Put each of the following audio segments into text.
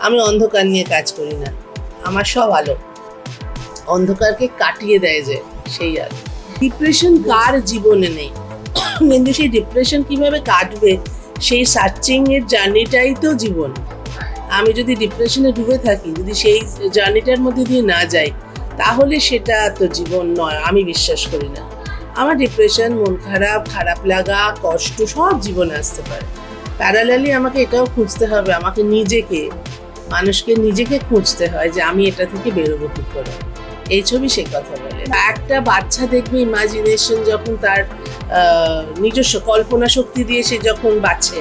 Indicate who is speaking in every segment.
Speaker 1: আমি অন্ধকার নিয়ে কাজ করি না। আমার সব আলো। অন্ধকারকে কাটিয়ে দেয় যে সেই আলো। ডিপ্রেশন কার জীবনে নেই? কিন্তু সেই ডিপ্রেশন কীভাবে কাটবে? সেই সার্চিং এর জার্নিটাই তো জীবন। আমি যদি ডিপ্রেশনে ডুবে থাকি, যদি সেই জার্নিটার মধ্যে দিয়ে না যাই, তাহলে সেটা তো জীবন নয়, আমি বিশ্বাস করি না। আমার ডিপ্রেশন মন খারাপ খারাপ লাগা, কষ্ট, সব জীবনে আসতে পারে। প্যারালালি আমাকে এটাও খুঁজতে হবে, আমাকে নিজেকে, মানুষকে নিজেকে খুঁজতে হয় যে আমি এটা থেকে বেরোবো কী করে। এই ছবি সে কথা বলে। একটা বাচ্চা দেখবে ইমাজিনেশন যখন তার নিজস্ব কল্পনা শক্তি দিয়ে সে যখন বাঁচে,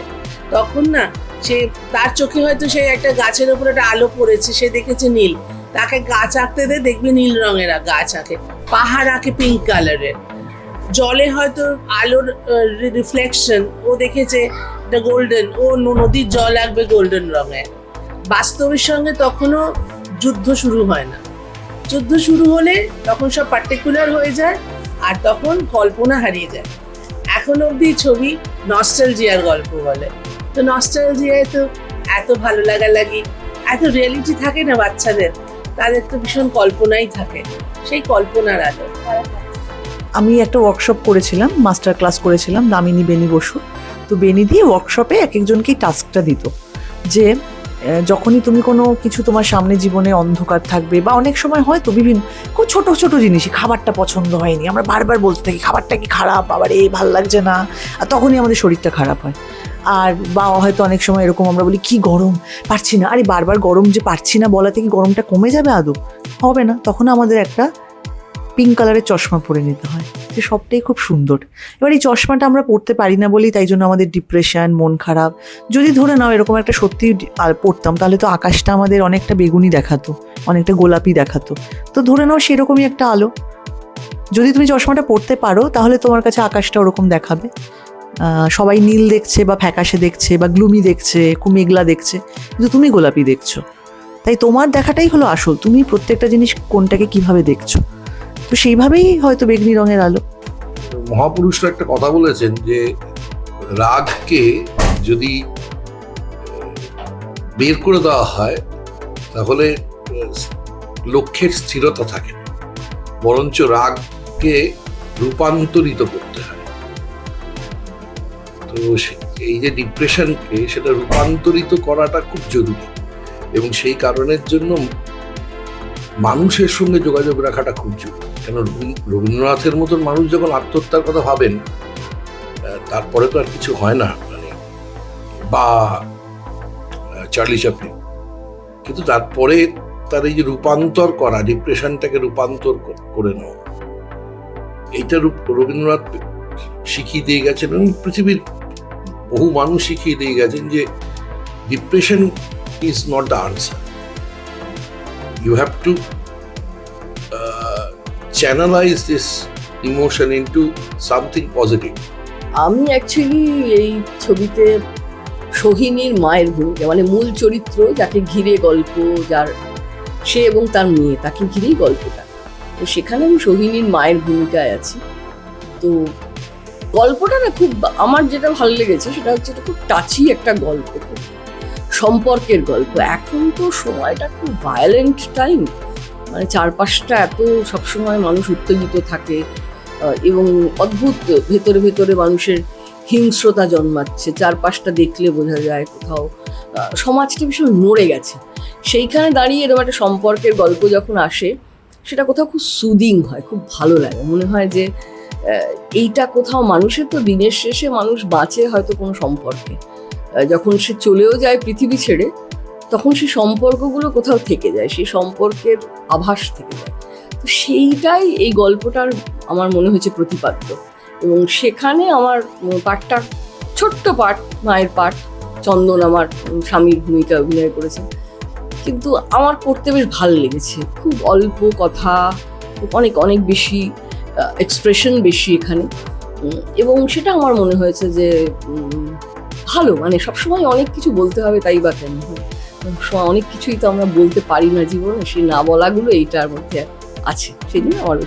Speaker 1: তখন না সে, তার চোখে হয়তো সে একটা গাছের উপর একটা আলো পড়েছে, সে দেখেছে নীল। তাকে গাছ আঁকতে দে, দেখবে নীল রঙের গাছ আঁকে। পাহাড় আঁকে পিঙ্ক কালারের জলে হয়তো আলোর রিফ্লেকশন ও দেখেছে এটা গোল্ডেন ও নদীর জল লাগবে গোল্ডেন রঙের বাস্তবের সঙ্গে তখনও যুদ্ধ শুরু হয় না। যুদ্ধ শুরু হলে তখন সব পার্টিকুলার হয়ে যায় আর তখন কল্পনা হারিয়ে যায়। এখন অবধি ছবি নস্টালজিয়ার গল্প বলে। তো নস্টালজিয়ায় তো এত ভালো লাগা লাগি, এত রিয়েলিটি থাকে না বাচ্চাদের, তাদের তো ভীষণ কল্পনাই থাকে, সেই কল্পনার আলো।
Speaker 2: আমি একটা ওয়ার্কশপ করেছিলাম মাস্টার ক্লাস করেছিলাম, দামিনী বেনি বসু। তো বেনি দিয়ে ওয়ার্কশপে এক একজনকেই টাস্কটা দিত যে যখনই তুমি কোনো কিছু তোমার সামনে জীবনে অন্ধকার থাকবে বা অনেক সময় হয়তো বিভিন্ন, খুব ছোট ছোট জিনিসই, খাবারটা পছন্দ হয়নি। আমরা বারবার বলতে থাকি, খাবারটা কি খারাপ? আবার এই ভালো লাগছে না। আর তখনই আমাদের শরীরটা খারাপ হয়। আর বা হয়তো অনেক সময় এরকম আমরা বলি, কি গরম? পারছি না। আরে বারবার গরম যে পারছি না বলাতে কি গরমটা কমে যাবে আদৌ? হবে না। তখন আমাদের একটা পিঙ্ক কালারের চশমা পরে নিতে হয়। যে সবটাই খুব সুন্দর। এবার এই চশমাটা আমরা পড়তে পারি না বলেই তাই জন্য আমাদের ডিপ্রেশন মন খারাপ। যদি ধরে নাও এরকম একটা সত্যি পড়তাম তাহলে তো আকাশটা আমাদের অনেকটা বেগুনি দেখাতো, অনেকটা গোলাপি দেখাতো। তো ধরে নাও সেরকমই একটা আলো। যদি তুমি চশমাটা পড়তে পারো, তাহলে তোমার কাছে আকাশটা ওরকম দেখাবে। সবাই নীল দেখছে বা ফ্যাকাশে দেখছে বা গ্লুমি দেখছে মেঘলা দেখছে, কিন্তু তুমি গোলাপি দেখছ। তাই তোমার দেখাটাই হলো আসল। তুমি প্রত্যেকটা জিনিস কোনটাকে কীভাবে দেখছ? তো সেইভাবেই হয়তো বেগনি রঙের আলো।
Speaker 3: মহাপুরুষরা একটা কথা বলেছেন যে, রাগকে যদি বের করে দেওয়া হয়, তাহলে লক্ষ্যের স্থিরতা থাকে না। বরঞ্চ রাগকে রূপান্তরিত করতে হয়। তো এই যে ডিপ্রেশনকে, সেটা রূপান্তরিত করাটা খুব জরুরি। এবং সেই কারণের জন্য মানুষের সঙ্গে যোগাযোগ রাখাটা খুব জরুরি। কেন রবীন্দ্রনাথের মতন মানুষ যখন আত্মহত্যার কথা ভাবেন তারপরে তো আর কিছু হয় না মানে বা চার্লি চাপলিন। কিন্তু তারপরে তার এই যে রূপান্তর করা ডিপ্রেশনটাকে রূপান্তর করে নেওয়া এইটা রবীন্দ্রনাথ শিখিয়ে দিয়ে গেছেন এবং পৃথিবীর বহু মানুষ শিখিয়ে দিয়ে গেছেন যে depression is not the answer have to uh, channelize this emotion into something positive.
Speaker 4: আমি অ্যাকচুয়ালি এই ছবিতে সোহিনীর মায়ের ভূমিকা মানে মূল চরিত্র, যাকে ঘিরে গল্প, যার সে এবং তার মেয়ে, তাকে ঘিরেই গল্পটা। তো সেখানে আমি সোহিনীর মায়ের ভূমিকায় আছি। তো গল্পটা না খুব, আমার যেটা ভালো লেগেছে সেটা হচ্ছে খুব টাচি একটা গল্প। সম্পর্কের গল্প। এখন তো সময়টা খুব ভায়োলেন্ট টাইম মানে চারপাশটা এত সবসময় মানুষ উত্তেজিত থাকে এবং অদ্ভুত ভেতরে ভেতরে মানুষের হিংস্রতা জন্মাচ্ছে চারপাশটা দেখলে বোঝা যায় কোথাও আহ, সমাজটা ভীষণ নড়ে গেছে। সেইখানে দাঁড়িয়ে এরকম একটা সম্পর্কের গল্প যখন আসে সেটা কোথাও খুব সুদিং হয় খুব ভালো লাগে। মনে হয় যে এইটা কোথাও মানুষের তো দিনের শেষে মানুষ বাঁচে হয়তো কোনো সম্পর্কে। যখন সে চলেও যায় পৃথিবী ছেড়ে তখন সেই সম্পর্কগুলো কোথাও থেকে যায়, সেই সম্পর্কের আভাস থেকে যায়। তো সেইটাই এই গল্পটার আমার মনে হয়েছে প্রতিপাদ্য। এবং সেখানে আমার পাঠটা, ছোট্ট পাঠ, মায়ের পাঠ, চন্দন আমার স্বামীর ভূমিকা অভিনয় করেছে। কিন্তু আমার পড়তে বেশ ভালো লেগেছে। খুব অল্প কথা, অনেক অনেক বেশি এক্সপ্রেশন বেশি এখানে। এবং সেটা আমার মনে হয়েছে যে ভালো। মানে সবসময় অনেক কিছু বলতে হবে, তাই বা কেন? অনেক কিছুই তো আমরা বলতে পারি না জীবনে, সেই না বলাগুলো এইটার মধ্যে আছে। সেদিন আমার